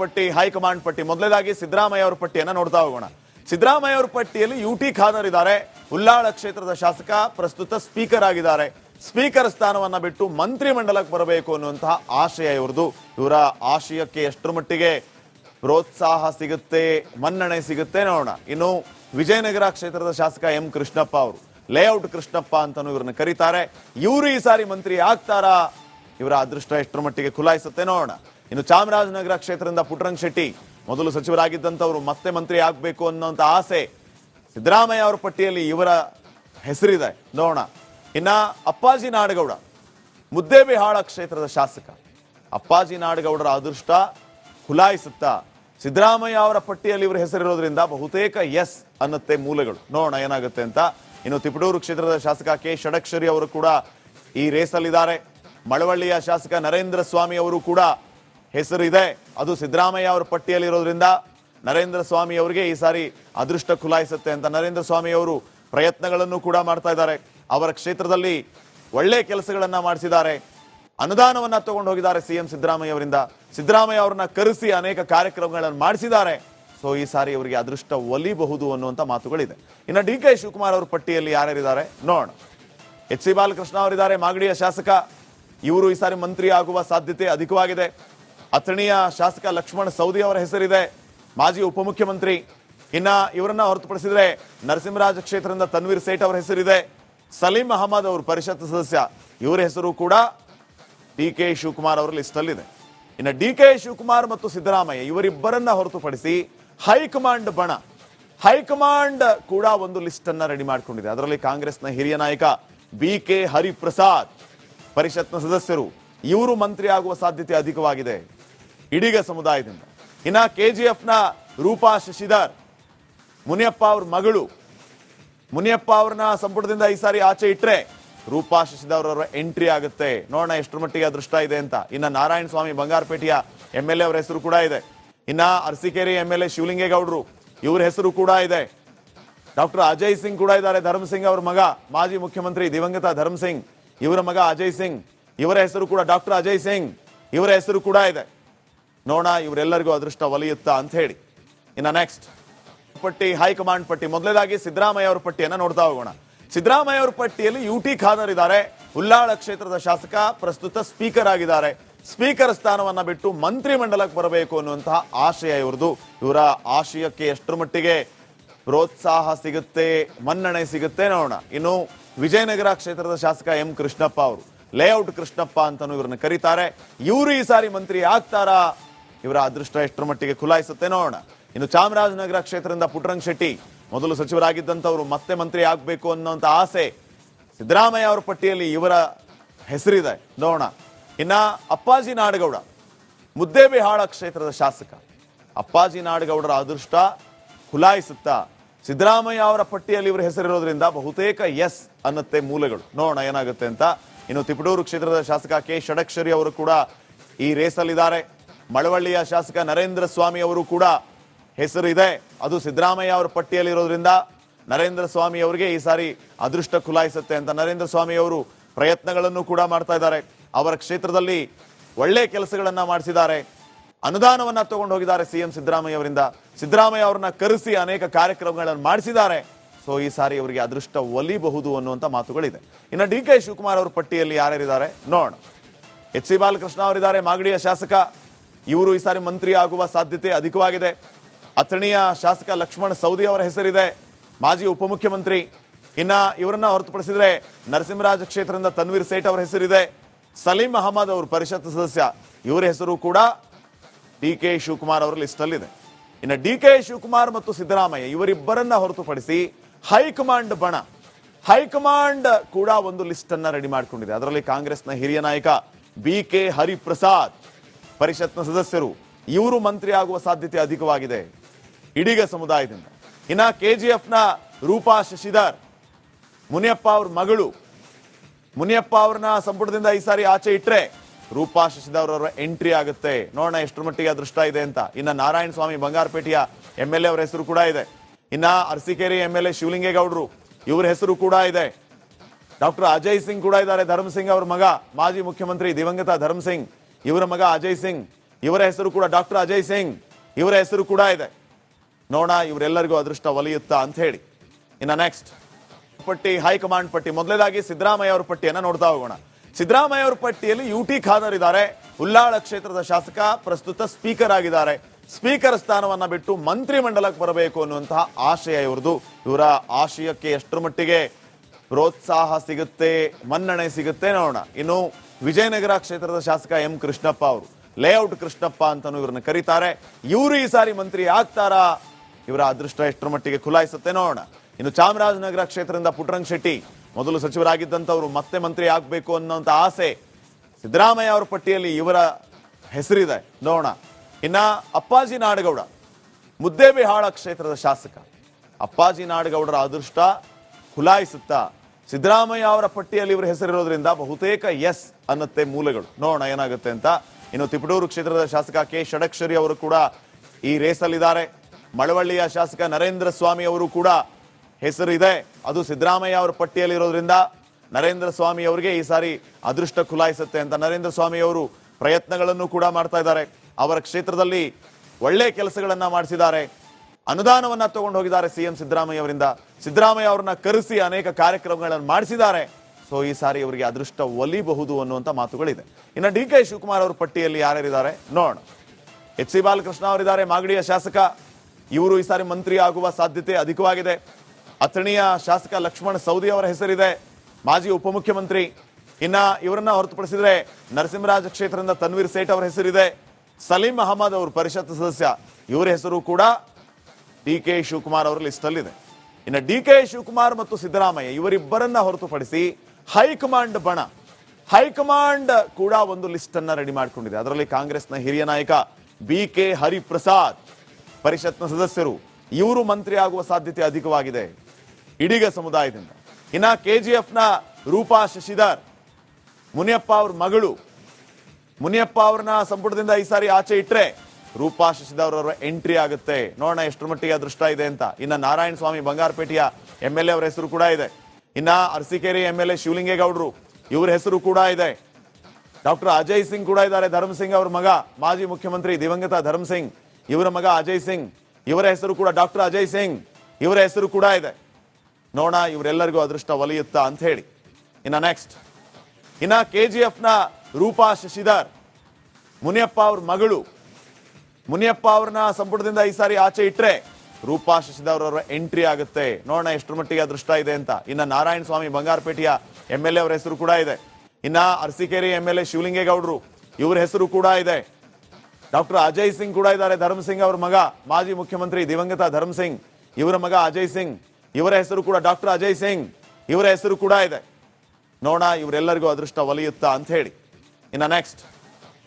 ಪಟ್ಟಿ ಹೈಕಮಾಂಡ್ ಪಟ್ಟಿ. ಮೊದಲೇದಾಗಿ ಸಿದ್ದರಾಮಯ್ಯ ಅವರ ಪಟ್ಟಿಯನ್ನ ನೋಡ್ತಾ ಹೋಗೋಣ. ಸಿದ್ದರಾಮಯ್ಯ ಅವರ ಪಟ್ಟಿಯಲ್ಲಿ ಯು ಟಿ ಖಾದರ್ ಇದ್ದಾರೆ. ಉಲ್ಲಾಳ ಕ್ಷೇತ್ರದ ಶಾಸಕ, ಪ್ರಸ್ತುತ ಸ್ಪೀಕರ್ ಆಗಿದ್ದಾರೆ. ಸ್ಪೀಕರ್ ಸ್ಥಾನವನ್ನ ಬಿಟ್ಟು ಮಂತ್ರಿ ಮಂಡಲಕ್ಕೆ ಬರಬೇಕು ಅನ್ನುವಂತಹ ಆಶಯ ಇವರದು ಇವರ ಆಶಯಕ್ಕೆ ಎಷ್ಟರ ಮಟ್ಟಿಗೆ ಪ್ರೋತ್ಸಾಹ ಸಿಗುತ್ತೆ, ಮನ್ನಣೆ ಸಿಗುತ್ತೆ ನೋಡೋಣ. ಇನ್ನು ವಿಜಯನಗರ ಕ್ಷೇತ್ರದ ಶಾಸಕ ಎಂ ಕೃಷ್ಣಪ್ಪ ಅವರು ಲೇಔಟ್ ಕೃಷ್ಣಪ್ಪ ಅಂತಾನು ಇವ್ರನ್ನ ಕರೀತಾರೆ. ಇವರು ಈ ಸಾರಿ ಮಂತ್ರಿ ಆಗ್ತಾರಾ? ಇವರ ಅದೃಷ್ಟ ಎಷ್ಟರ ಮಟ್ಟಿಗೆ ಖುಲಾಯಿಸುತ್ತೆ ನೋಡೋಣ. ಇನ್ನು ಚಾಮರಾಜನಗರ ಕ್ಷೇತ್ರದಿಂದ ಪುಟ್ಟರಂಗ ಶೆಟ್ಟಿ ಮೊದಲು ಸಚಿವರಾಗಿದ್ದಂಥವರು ಮತ್ತೆ ಮಂತ್ರಿ ಆಗಬೇಕು ಅನ್ನೋಂಥ ಆಸೆ ಸಿದ್ದರಾಮಯ್ಯ ಅವರ ಪಟ್ಟಿಯಲ್ಲಿ ಇವರ ಹೆಸರಿದೆ. ನೋಡೋಣ. ಇನ್ನ ಅಪ್ಪಾಜಿ ನಾಡಗೌಡ, ಮುದ್ದೇಬಿಹಾಳ ಕ್ಷೇತ್ರದ ಶಾಸಕ. ಅಪ್ಪಾಜಿ ನಾಡಗೌಡರ ಅದೃಷ್ಟ ಹುಲಾಯಿಸುತ್ತಾ ಸಿದ್ದರಾಮಯ್ಯ ಅವರ ಪಟ್ಟಿಯಲ್ಲಿ ಇವರ ಹೆಸರಿರೋದ್ರಿಂದ ಬಹುತೇಕ ಎಸ್ ಅನ್ನತ್ತೆ ಮೂಲಗಳು. ನೋಡೋಣ ಏನಾಗುತ್ತೆ ಅಂತ. ಇನ್ನು ತಿಪಟೂರು ಕ್ಷೇತ್ರದ ಶಾಸಕ ಕೆ ಷಡಕ್ಷರಿ ಅವರು ಕೂಡ ಈ ರೇಸಲ್ಲಿದ್ದಾರೆ ಮಳವಳ್ಳಿಯ ಶಾಸಕ ನರೇಂದ್ರ ಸ್ವಾಮಿ ಅವರು ಕೂಡ ಹೆಸರಿದೆ ಅದು ಸಿದ್ದರಾಮಯ್ಯ ಅವರ ಪಟ್ಟಿಯಲ್ಲಿರೋದ್ರಿಂದ ನರೇಂದ್ರ ಸ್ವಾಮಿ ಅವರಿಗೆ ಈ ಸಾರಿ ಅದೃಷ್ಟ ಖುಲಾಯಿಸುತ್ತೆ ಅಂತ ನರೇಂದ್ರ ಸ್ವಾಮಿ ಅವರು ಪ್ರಯತ್ನಗಳನ್ನು ಕೂಡ ಮಾಡ್ತಾ ಇದ್ದಾರೆ. ಅವರ ಕ್ಷೇತ್ರದಲ್ಲಿ ಒಳ್ಳೆ ಕೆಲಸಗಳನ್ನ ಮಾಡಿಸಿದ್ದಾರೆ. ಅನುದಾನವನ್ನ ತಗೊಂಡು ಹೋಗಿದ್ದಾರೆ ಸಿಎಂ ಸಿದ್ದರಾಮಯ್ಯ ಅವರಿಂದ. ಸಿದ್ದರಾಮಯ್ಯ ಅವರನ್ನ ಕರೆಸಿ ಅನೇಕ ಕಾರ್ಯಕ್ರಮಗಳನ್ನು ಮಾಡಿಸಿದ್ದಾರೆ. ಸೊ ಈ ಸಾರಿ ಅವರಿಗೆ ಅದೃಷ್ಟ ಒಲಿಬಹುದು ಅನ್ನುವಂಥ ಮಾತುಗಳಿದೆ. ಇನ್ನು ಡಿ ಕೆ ಶಿವಕುಮಾರ್ ಅವರ ಪಟ್ಟಿಯಲ್ಲಿ ಯಾರ್ಯಾರಿದ್ದಾರೆ? ನೋಡೋಣ. ಎಚ್ ಸಿ ಬಾಲಕೃಷ್ಣ ಅವರಿದ್ದಾರೆ, ಮಾಗಡಿಯ ಶಾಸಕ. ಇವರು ಈ ಸಾರಿ ಮಂತ್ರಿ ಆಗುವ ಸಾಧ್ಯತೆ ಅಧಿಕವಾಗಿದೆ. ಅಥಣಿಯ ಶಾಸಕ ಲಕ್ಷ್ಮಣ ಸೌದಿ ಅವರ ಹೆಸರಿದೆ. ಮಾಜಿ ಉಪಮುಖ್ಯಮಂತ್ರಿ. ಇನ್ನ ಇವರನ್ನ ಹೊರತುಪಡಿಸಿದ್ರೆ ನರಸಿಂಹರಾಜ ಕ್ಷೇತ್ರದಿಂದ ತನ್ವೀರ್ ಸೇಠ್ ಅವರ ಹೆಸರಿದೆ. ಸಲೀಂ ಅಹಮದ್ ಅವರು ಪರಿಷತ್ ಸದಸ್ಯ. ಇವರ ಹೆಸರು ಕೂಡ ಡಿ ಕೆ ಶಿವಕುಮಾರ್ ಅವರ ಲಿಸ್ಟ್ ಅಲ್ಲಿದೆ. ಇನ್ನು ಡಿ ಕೆ ಶಿವಕುಮಾರ್ ಮತ್ತು ಸಿದ್ದರಾಮಯ್ಯ ಇವರಿಬ್ಬರನ್ನ ಹೊರತುಪಡಿಸಿ ಹೈಕಮಾಂಡ್ ಬಣ. ಹೈಕಮಾಂಡ್ ಕೂಡ ಒಂದು ಲಿಸ್ಟ್ ಅನ್ನ ರೆಡಿ ಮಾಡಿಕೊಂಡಿದೆ. ಅದರಲ್ಲಿ ಕಾಂಗ್ರೆಸ್ನ ಹಿರಿಯ ನಾಯಕ ಬಿ ಕೆ ಹರಿಪ್ರಸಾದ್. ಪರಿಷತ್ನ ಸದಸ್ಯರು. ಇವರು ಮಂತ್ರಿ ಆಗುವ ಸಾಧ್ಯತೆ ಅಧಿಕವಾಗಿದೆ. ಇಡೀಗ ಸಮುದಾಯದಿಂದ. ಇನ್ನ ಜಿ ನ ರೂಪಾ ಶಶಿಧರ್, ಮುನಿಯಪ್ಪ ಅವ್ರ ಮಗಳು, ಮುನಿಯಪ್ಪ ಅವ್ರನ್ನ ಸಂಪುಟದಿಂದ ಈ ಸಾರಿ ಆಚೆ ಇಟ್ಟರೆ ರೂಪಾ ಶಶಿಧರ್ ಅವರ ಎಂಟ್ರಿ ಆಗುತ್ತೆ. ನೋಡೋಣ ಎಷ್ಟರ ಮಟ್ಟಿಗೆ ಅದೃಷ್ಟ ಇದೆ ಅಂತ. ಇನ್ನು ನಾರಾಯಣ ಸ್ವಾಮಿ ಬಂಗಾರಪೇಟೆಯ ಎಂ ಎಲ್ ಎ ಅವರ ಹೆಸರು ಕೂಡ ಇದೆ. ಇನ್ನ ಅರಸಿಕೇರಿ ಎಂ ಎಲ್ ಎ ಶಿವಲಿಂಗೇಗೌಡರು, ಇವ್ರ ಹೆಸರು ಕೂಡ ಇದೆ. ಡಾಕ್ಟರ್ ಅಜಯ್ ಸಿಂಗ್ ಕೂಡ ಇದ್ದಾರೆ. ಧರ್ಮಸಿಂಗ್ ಅವರ ಮಗ, ಮಾಜಿ ಮುಖ್ಯಮಂತ್ರಿ ದಿವಂಗತ ಧರ್ಮಸಿಂಗ್ ಇವರ ಮಗ ಅಜಯ್ ಸಿಂಗ್. ಇವರ ಹೆಸರು ಕೂಡ ಡಾಕ್ಟರ್ ಅಜಯ್ ಸಿಂಗ್. ಇವರ ಹೆಸರು ಕೂಡ ಇದೆ. ನೋಡೋಣ, ಇವರೆಲ್ಲರಿಗೂ ಅದೃಷ್ಟ ಒಲಿಯುತ್ತಾ ಅಂತ ಹೇಳಿ. ಇನ್ನ ನೆಕ್ಸ್ಟ್ ಪಟ್ಟಿ ಹೈಕಮಾಂಡ್ ಪಟ್ಟಿ. ಮೊದಲನೇದಾಗಿ ಸಿದ್ದರಾಮಯ್ಯ ಅವರ ಪಟ್ಟಿಯನ್ನ ನೋಡ್ತಾ ಹೋಗೋಣ. ಸಿದ್ದರಾಮಯ್ಯ ಅವರ ಪಟ್ಟಿಯಲ್ಲಿ ಯು ಟಿ ಖಾದರ್ ಇದ್ದಾರೆ. ಉಲ್ಲಾಳ ಕ್ಷೇತ್ರದ ಶಾಸಕ, ಪ್ರಸ್ತುತ ಸ್ಪೀಕರ್ ಆಗಿದ್ದಾರೆ. ಸ್ಪೀಕರ್ ಸ್ಥಾನವನ್ನ ಬಿಟ್ಟು ಮಂತ್ರಿ ಮಂಡಲಕ್ಕೆ ಬರಬೇಕು ಅನ್ನುವಂತಹ ಆಶಯ ಇವರದು ಇವರ ಆಶಯಕ್ಕೆ ಎಷ್ಟರ ಮಟ್ಟಿಗೆ ಪ್ರೋತ್ಸಾಹ ಸಿಗುತ್ತೆ, ಮನ್ನಣೆ ಸಿಗುತ್ತೆ ನೋಡೋಣ. ಇನ್ನು ವಿಜಯನಗರ ಕ್ಷೇತ್ರದ ಶಾಸಕ ಎಂ ಕೃಷ್ಣಪ್ಪ ಅವರು ಲೇಔಟ್ ಕೃಷ್ಣಪ್ಪ ಅಂತಲೂ ಇವ್ರನ್ನ ಕರೀತಾರೆ. ಇವರು ಈ ಸಾರಿ ಮಂತ್ರಿ ಆಗ್ತಾರಾ? ಇವರ ಅದೃಷ್ಟ ಎಷ್ಟರ ಮಟ್ಟಿಗೆ ಖುಲಾಯಿಸುತ್ತೆ ನೋಡೋಣ. ಇನ್ನು ಚಾಮರಾಜನಗರ ಕ್ಷೇತ್ರದಿಂದ ಪುಟ್ಟರಂಗ್ ಶೆಟ್ಟಿ ಮೊದಲು ಸಚಿವರಾಗಿದ್ದಂಥವರು ಮತ್ತೆ ಮಂತ್ರಿ ಆಗಬೇಕು ಅನ್ನೋಂಥ ಆಸೆ ಸಿದ್ದರಾಮಯ್ಯ ಅವರ ಪಟ್ಟಿಯಲ್ಲಿ ಇವರ ಹೆಸರಿದೆ. ನೋಡೋಣ. ಇನ್ನ ಅಪ್ಪಾಜಿ ನಾಡಗೌಡ, ಮುದ್ದೇಬಿಹಾಳ ಕ್ಷೇತ್ರದ ಶಾಸಕ. ಅಪ್ಪಾಜಿ ನಾಡಗೌಡರ ಅದೃಷ್ಟ ಖುಲಾಯಿಸುತ್ತಾ ಸಿದ್ದರಾಮಯ್ಯ ಅವರ ಪಟ್ಟಿಯಲ್ಲಿ ಇವರ ಹೆಸರಿರೋದ್ರಿಂದ ಬಹುತೇಕ ಎಸ್ ಅನ್ನತ್ತೆ ಮೂಲಗಳು. ನೋಡೋಣ ಏನಾಗುತ್ತೆ ಅಂತ. ಇನ್ನು ತಿಪಟೂರು ಕ್ಷೇತ್ರದ ಶಾಸಕ ಕೆ. ಷಡಕ್ಷರಿ ಅವರು ಕೂಡ ಈ ರೇಸಲ್ಲಿದ್ದಾರೆ. ಮಳವಳ್ಳಿಯ ಶಾಸಕ ನರೇಂದ್ರ ಸ್ವಾಮಿ ಅವರು ಕೂಡ ಹೆಸರು ಇದೆ. ಅದು ಸಿದ್ದರಾಮಯ್ಯ ಅವರ ಪಟ್ಟಿಯಲ್ಲಿ ಇರೋದ್ರಿಂದ ನರೇಂದ್ರ ಸ್ವಾಮಿ ಅವರಿಗೆ ಈ ಸಾರಿ ಅದೃಷ್ಟ ಖುಲಾಯಿಸುತ್ತೆ ಅಂತ ನರೇಂದ್ರ ಸ್ವಾಮಿ ಅವರು ಪ್ರಯತ್ನಗಳನ್ನು ಕೂಡ ಮಾಡ್ತಾ ಇದ್ದಾರೆ. ಅವರ ಕ್ಷೇತ್ರದಲ್ಲಿ ಒಳ್ಳೆ ಕೆಲಸಗಳನ್ನ ಮಾಡಿಸಿದ್ದಾರೆ. ಅನುದಾನವನ್ನ ತಗೊಂಡು ಹೋಗಿದ್ದಾರೆ ಸಿಎಂ ಸಿದ್ದರಾಮಯ್ಯ ಅವರಿಂದ. ಸಿದ್ದರಾಮಯ್ಯ ಅವರನ್ನ ಕರೆಸಿ ಅನೇಕ ಕಾರ್ಯಕ್ರಮಗಳನ್ನು ಮಾಡಿಸಿದ್ದಾರೆ. ಸೊ ಈ ಸಾರಿ ಅವರಿಗೆ ಅದೃಷ್ಟ ಒಲಿಬಹುದು ಅನ್ನುವಂಥ ಮಾತುಗಳಿದೆ. ಇನ್ನು ಡಿ ಕೆ ಶಿವಕುಮಾರ್ ಅವರ ಪಟ್ಟಿಯಲ್ಲಿ ಯಾರ್ಯಾರಿದ್ದಾರೆ? ನೋಡೋಣ. ಎಚ್ ಸಿ ಬಾಲಕೃಷ್ಣ ಅವರಿದ್ದಾರೆ, ಮಾಗಡಿಯ ಶಾಸಕ ಇವರು ಈ ಸಾರಿ ಮಂತ್ರಿ ಆಗುವ ಸಾಧ್ಯತೆ ಅಧಿಕವಾಗಿದೆ. ಅಥಣಿಯ ಶಾಸಕ ಲಕ್ಷ್ಮಣ ಸೌದಿ ಅವರ ಹೆಸರಿದೆ. ಮಾಜಿ ಉಪಮುಖ್ಯಮಂತ್ರಿ. ಇನ್ನ ಇವರನ್ನ ಹೊರತುಪಡಿಸಿದ್ರೆ ನರಸಿಂಹರಾಜ ಕ್ಷೇತ್ರದಿಂದ ತನ್ವೀರ್ ಸೇಠ್ ಅವರ ಹೆಸರಿದೆ. ಸಲೀಂ ಅಹಮದ್ ಅವರು ಪರಿಷತ್ ಸದಸ್ಯ. ಇವರ ಹೆಸರು ಕೂಡ ಡಿ ಕೆ ಶಿವಕುಮಾರ್ ಅವರ ಲಿಸ್ಟ್ ಅಲ್ಲಿದೆ. ಇನ್ನು ಡಿ ಕೆ ಶಿವಕುಮಾರ್ ಮತ್ತು ಸಿದ್ದರಾಮಯ್ಯ ಇವರಿಬ್ಬರನ್ನ ಹೊರತುಪಡಿಸಿ ಹೈಕಮಾಂಡ್ ಬಣ. ಹೈಕಮಾಂಡ್ ಕೂಡ ಒಂದು ಲಿಸ್ಟ್ ಅನ್ನ ರೆಡಿ ಮಾಡಿಕೊಂಡಿದೆ. ಅದರಲ್ಲಿ ಕಾಂಗ್ರೆಸ್ನ ಹಿರಿಯ ನಾಯಕ ಬಿ ಕೆ ಹರಿಪ್ರಸಾದ್. ಪರಿಷತ್ನ ಸದಸ್ಯರು, ಇವರು ಮಂತ್ರಿ ಆಗುವ ಸಾಧ್ಯತೆ ಅಧಿಕವಾಗಿದೆ. ಇಡೀಗ ಸಮುದಾಯದಿಂದ. ಇನ್ನ ಜಿ ನ ರೂಪಾ ಶಶಿಧರ್, ಮುನಿಯಪ್ಪ ಅವ್ರ ಮಗಳು, ಮುನಿಯಪ್ಪ ಅವ್ರನ್ನ ಸಂಪುಟದಿಂದ ಈ ಸಾರಿ ಆಚೆ ಇಟ್ಟರೆ ರೂಪಾ ಶಶಿಧರ್ ಅವರ ಎಂಟ್ರಿ ಆಗುತ್ತೆ. ನೋಡೋಣ ಎಷ್ಟರ ಮಟ್ಟಿಗೆ ಅದೃಷ್ಟ ಇದೆ ಅಂತ. ಇನ್ನ ನಾರಾಯಣ ಸ್ವಾಮಿ ಬಂಗಾರಪೇಟೆಯ ಎಂ ಎಲ್ ಎ ಅವರ ಹೆಸರು ಕೂಡ ಇದೆ. ಇನ್ನ ಅರಸಿಕೇರಿ ಎಂ ಎಲ್ ಎ ಶಿವಲಿಂಗೇಗೌಡರು, ಇವರ ಹೆಸರು ಕೂಡ ಇದೆ. ಡಾಕ್ಟರ್ ಅಜಯ್ ಸಿಂಗ್ ಕೂಡ ಇದ್ದಾರೆ, ಧರ್ಮಸಿಂಗ್ ಅವರ ಮಗ, ಮಾಜಿ ಮುಖ್ಯಮಂತ್ರಿ ದಿವಂಗತ ಧರ್ಮ್ ಸಿಂಗ್ ಇವರ ಮಗ ಅಜಯ್ ಸಿಂಗ್, ಇವರ ಹೆಸರು ಕೂಡ ಡಾಕ್ಟರ್ ಅಜಯ್ ಸಿಂಗ್, ಇವರ ಹೆಸರು ಕೂಡ ಇದೆ. ನೋಡ ಇವರೆಲ್ಲರಿಗೂ ಅದೃಷ್ಟ ಒಲಿಯುತ್ತಾ ಅಂತ ಹೇಳಿ. ಇನ್ನ ನೆಕ್ಸ್ಟ್ ಪಟ್ಟಿ ಹೈಕಮಾಂಡ್ ಪಟ್ಟಿ. ಮೊದಲೇದಾಗಿ ಸಿದ್ದರಾಮಯ್ಯ ಅವರ ಪಟ್ಟಿಯನ್ನು ನೋಡ್ತಾ ಹೋಗೋಣ. ಸಿದ್ದರಾಮಯ್ಯ ಅವರ ಪಟ್ಟಿಯಲ್ಲಿ ಯು ಟಿ ಖಾದರ್ ಇದ್ದಾರೆ. ಉಲ್ಲಾಳ ಕ್ಷೇತ್ರದ ಶಾಸಕ, ಪ್ರಸ್ತುತ ಸ್ಪೀಕರ್ ಆಗಿದ್ದಾರೆ. ಸ್ಪೀಕರ್ ಸ್ಥಾನವನ್ನ ಬಿಟ್ಟು ಮಂತ್ರಿ ಮಂಡಲಕ್ಕೆ ಬರಬೇಕು ಅನ್ನುವಂತಹ ಆಶಯ ಇವರದು ಇವರ ಆಶಯಕ್ಕೆ ಎಷ್ಟರ ಮಟ್ಟಿಗೆ ಪ್ರೋತ್ಸಾಹ ಸಿಗುತ್ತೆ, ಮನ್ನಣೆ ಸಿಗುತ್ತೆ ನೋಡೋಣ. ಇನ್ನು ವಿಜಯನಗರ ಕ್ಷೇತ್ರದ ಶಾಸಕ ಎಂ ಕೃಷ್ಣಪ್ಪ ಅವರು ಲೇಔಟ್ ಕೃಷ್ಣಪ್ಪ ಅಂತಾನು ಇವ್ರನ್ನ ಕರೀತಾರೆ. ಇವರು ಈ ಸಾರಿ ಮಂತ್ರಿ ಆಗ್ತಾರಾ? ಇವರ ಅದೃಷ್ಟ ಎಷ್ಟರ ಮಟ್ಟಿಗೆ ಖುಲಾಯಿಸುತ್ತೆ ನೋಡೋಣ. ಇನ್ನು ಚಾಮರಾಜನಗರ ಕ್ಷೇತ್ರದಿಂದ ಪುಟ್ಟರಂಗ್ ಶೆಟ್ಟಿ, ಮೊದಲು ಸಚಿವರಾಗಿದ್ದಂಥವ್ರು ಮತ್ತೆ ಮಂತ್ರಿ ಆಗಬೇಕು ಅನ್ನೋಂಥ ಆಸೆ ಸಿದ್ದರಾಮಯ್ಯ ಅವರ ಪಟ್ಟಿಯಲ್ಲಿ ಇವರ ಹೆಸರಿದೆ ನೋಡೋಣ. ಇನ್ನ ಅಪ್ಪಾಜಿ ನಾಡಗೌಡ, ಮುದ್ದೇಬಿಹಾಳ ಕ್ಷೇತ್ರದ ಶಾಸಕ, ಅಪ್ಪಾಜಿ ನಾಡಗೌಡರ ಅದೃಷ್ಟ ಖುಲಾಯಿಸುತ್ತಾ ಸಿದ್ದರಾಮಯ್ಯ ಅವರ ಪಟ್ಟಿಯಲ್ಲಿ ಇವರ ಹೆಸರಿರೋದ್ರಿಂದ ಬಹುತೇಕ ಎಸ್ ಅನ್ನತ್ತೆ ಮೂಲಗಳು. ನೋಡೋಣ ಏನಾಗುತ್ತೆ ಅಂತ. ಇನ್ನು ತಿಪಟೂರು ಕ್ಷೇತ್ರದ ಶಾಸಕ ಕೆ ಷಡಕ್ಷರಿ ಅವರು ಕೂಡ ಈ ರೇಸಲ್ಲಿದ್ದಾರೆ. ಮಳವಳ್ಳಿಯ ಶಾಸಕ ನರೇಂದ್ರ ಸ್ವಾಮಿ ಅವರು ಕೂಡ ಹೆಸರಿದೆ. ಅದು ಸಿದ್ದರಾಮಯ್ಯ ಅವರ ಪಟ್ಟಿಯಲ್ಲಿ ಇರೋದ್ರಿಂದ ನರೇಂದ್ರ ಸ್ವಾಮಿ ಅವರಿಗೆ ಈ ಸಾರಿ ಅದೃಷ್ಟ ಖುಲಾಯಿಸುತ್ತೆ ಅಂತ ನರೇಂದ್ರ ಸ್ವಾಮಿ ಅವರು ಪ್ರಯತ್ನಗಳನ್ನು ಕೂಡ ಮಾಡ್ತಾ ಇದ್ದಾರೆ. ಅವರ ಕ್ಷೇತ್ರದಲ್ಲಿ ಒಳ್ಳೆ ಕೆಲಸಗಳನ್ನು ಮಾಡಿಸಿದ್ದಾರೆ. ಅನುದಾನವನ್ನ ತಗೊಂಡು ಹೋಗಿದ್ದಾರೆ ಸಿಎಂ ಸಿದ್ದರಾಮಯ್ಯ ಅವರಿಂದ. ಸಿದ್ದರಾಮಯ್ಯ ಅವರನ್ನ ಕರೆಸಿ ಅನೇಕ ಕಾರ್ಯಕ್ರಮಗಳನ್ನು ಮಾಡಿಸಿದ್ದಾರೆ. ಸೊ, ಈ ಸಾರಿ ಅವರಿಗೆ ಅದೃಷ್ಟ ಒಲಿಬಹುದು ಅನ್ನುವಂಥ ಮಾತುಗಳಿದೆ. ಇನ್ನು ಡಿ ಕೆ ಶಿವಕುಮಾರ್ ಅವರ ಪಟ್ಟಿಯಲ್ಲಿ ಯಾರ್ಯಾರಿದ್ದಾರೆ ನೋಡೋಣ. ಎಚ್ ಸಿ ಬಾಲಕೃಷ್ಣ ಅವರಿದ್ದಾರೆ, ಮಾಗಡಿಯ ಶಾಸಕ. ಇವರು ಈ ಸಾರಿ ಮಂತ್ರಿ ಆಗುವ ಸಾಧ್ಯತೆ ಅಧಿಕವಾಗಿದೆ. ಅಥಣಿಯ ಶಾಸಕ ಲಕ್ಷ್ಮಣ ಸೌದಿ ಅವರ ಹೆಸರಿದೆ. ಮಾಜಿ ಉಪಮುಖ್ಯಮಂತ್ರಿ. ಇನ್ನ ಇವರನ್ನ ಹೊರತುಪಡಿಸಿದ್ರೆ ನರಸಿಂಹರಾಜ ಕ್ಷೇತ್ರದಿಂದ ತನ್ವೀರ್ ಸೇಠ್ ಅವರ ಹೆಸರಿದೆ. ಸಲೀಂ ಅಹಮದ್ ಅವರು ಪರಿಷತ್ ಸದಸ್ಯ. ಇವರ ಹೆಸರು ಕೂಡ ಡಿ ಕೆ ಶಿವಕುಮಾರ್ ಅವರ ಲಿಸ್ಟ್ ಅಲ್ಲಿದೆ. ಇನ್ನು ಡಿ ಕೆ ಶಿವಕುಮಾರ್ ಮತ್ತು ಸಿದ್ದರಾಮಯ್ಯ ಇವರಿಬ್ಬರನ್ನ ಹೊರತುಪಡಿಸಿ ಹೈಕಮಾಂಡ್ ಬಣ, ಹೈಕಮಾಂಡ್ ಕೂಡ ಒಂದು ಲಿಸ್ಟ್ ಅನ್ನ ರೆಡಿ ಮಾಡಿಕೊಂಡಿದೆ. ಅದರಲ್ಲಿ ಕಾಂಗ್ರೆಸ್ನ ಹಿರಿಯ ನಾಯಕ ಬಿ ಕೆ ಹರಿಪ್ರಸಾದ್, ಪರಿಷತ್ನ ಸದಸ್ಯರು, ಇವರು ಮಂತ್ರಿ ಆಗುವ ಸಾಧ್ಯತೆ ಅಧಿಕವಾಗಿದೆ ಇಡೀಗ ಸಮುದಾಯದಿಂದ. ಇನ್ನ ಕೆಜಿಎಫ್ನ ರೂಪಾ ಶಶಿಧರ್, ಮುನಿಯಪ್ಪ ಅವ್ರ ಮಗಳು, ಮುನಿಯಪ್ಪ ಅವ್ರನ್ನ ಸಂಪುಟದಿಂದ ಈ ಸಾರಿ ಆಚೆ ಇಟ್ರೆ ರೂಪಾ ಶಶಿಧರ್ ಅವರ ಎಂಟ್ರಿ ಆಗುತ್ತೆ. ನೋಡೋಣ ಎಷ್ಟರ ಮಟ್ಟಿಗೆ ಅದೃಷ್ಟ ಇದೆ ಅಂತ. ಇನ್ನ ನಾರಾಯಣ ಸ್ವಾಮಿ ಬಂಗಾರಪೇಟೆಯ ಎಂ ಎಲ್ ಅವರ ಹೆಸರು ಕೂಡ ಇದೆ. ಇನ್ನ ಅರಸಿಕೇರಿ ಎಂ ಎಲ್ ಎ ಶಿವಲಿಂಗೇಗೌಡರು, ಇವರ ಹೆಸರು ಕೂಡ ಇದೆ. ಡಾಕ್ಟರ್ ಅಜಯ್ ಸಿಂಗ್ ಕೂಡ ಇದ್ದಾರೆ. ಧರ್ಮ್ ಸಿಂಗ್ ಅವರ ಮಗ, ಮಾಜಿ ಮುಖ್ಯಮಂತ್ರಿ ದಿವಂಗತ ಧರ್ಮ್ ಸಿಂಗ್, ಇವರ ಮಗ ಅಜಯ್ ಸಿಂಗ್, ಇವರ ಹೆಸರು ಕೂಡ ಡಾಕ್ಟರ್ ಅಜಯ್ ಸಿಂಗ್, ಇವರ ಹೆಸರು ಕೂಡ ಇದೆ. ನೋಡೋಣ ಇವರೆಲ್ಲರಿಗೂ ಅದೃಷ್ಟ ಒಲಿಯುತ್ತಾ ಅಂತ ಹೇಳಿ. ಇನ್ನ ನೆಕ್ಸ್ಟ್ ಇನ್ನ ನಾರಾಯಣ ಸ್ವಾಮಿ ಬಂಗಾರಪೇಟೆಯ ಎಂ ಎಲ್ ಎ ಅವರ ಹೆಸರು ಕೂಡ ಇದೆ ಇನ್ನ ಅರಸೀಕೆರೆ ಎಂ ಎಲ್ ಎ ಶಿವಲಿಂಗೇಗೌಡರು ಇವರ ಹೆಸರು ಕೂಡ ಇದೆ ಇನ್ನ ಡಾಕ್ಟರ್ ಅಜಯ್ ಸಿಂಗ್ ಕೂಡ ಇದ್ದಾರೆ ಧರ್ಮ್ ಸಿಂಗ್ ಇವರ ಮಗ ಅಜಯ್ ಸಿಂಗ್ ಇವರ ಹೆಸರು ಕೂಡ ಇದೆ ನೋಡೋಣ ಇವರೆಲ್ಲರಿಗೂ ಅದೃಷ್ಟ ಒಲಿಯುತ್ತಾ ಅಂತ ಹೇಳಿ ಇನ್ನ ಕೆಜಿಎಫ್ನ ಇನ್ನ ಕೆಜಿಎಫ್ನ ರೂಪಾ ಶಶಿಧರ್, ಮುನಿಯಪ್ಪ ಅವ್ರ ಮಗಳು ಮುನಿಯಪ್ಪ ಅವ್ರನ್ನ ಸಂಪುಟದಿಂದ ಈ ಸಾರಿ ಆಚೆ ಇಟ್ರೆ ರೂಪಾ ಶಶಿಧರ್ ಎಂಟ್ರಿ ಆಗುತ್ತೆ. ನೋಡೋಣ ಎಷ್ಟರ ಮಟ್ಟಿಗೆ ಅದೃಷ್ಟ ಇದೆ ಅಂತ. ಇನ್ನ ನಾರಾಯಣ ಸ್ವಾಮಿ ಬಂಗಾರಪೇಟೆಯ ಎಂ ಎಲ್ ಅವರ ಹೆಸರು ಕೂಡ ಇದೆ. ಇನ್ನ ಅರಸಿಕೇರಿ ಎಂ ಎಲ್ ಎ ಶಿವಲಿಂಗೇಗೌಡರು, ಇವರ ಹೆಸರು ಕೂಡ ಇದೆ. ಡಾಕ್ಟರ್ ಅಜಯ್ ಸಿಂಗ್ ಕೂಡ ಇದ್ದಾರೆ. ಧರ್ಮ್ ಸಿಂಗ್ ಅವರ ಮಗ, ಮಾಜಿ ಮುಖ್ಯಮಂತ್ರಿ ದಿವಂಗತ ಧರ್ಮ್ ಸಿಂಗ್, ಇವರ ಮಗ ಅಜಯ್ ಸಿಂಗ್, ಇವರ ಹೆಸರು ಕೂಡ ಡಾಕ್ಟರ್ ಅಜಯ್ ಸಿಂಗ್, ಇವರ ಹೆಸರು ಕೂಡ ಇದೆ. ನೋಡೋಣ ಇವರೆಲ್ಲರಿಗೂ ಅದೃಷ್ಟ ಒಲಿಯುತ್ತಾ ಅಂತ ಹೇಳಿ. ಇನ್ನ ನೆಕ್ಸ್ಟ್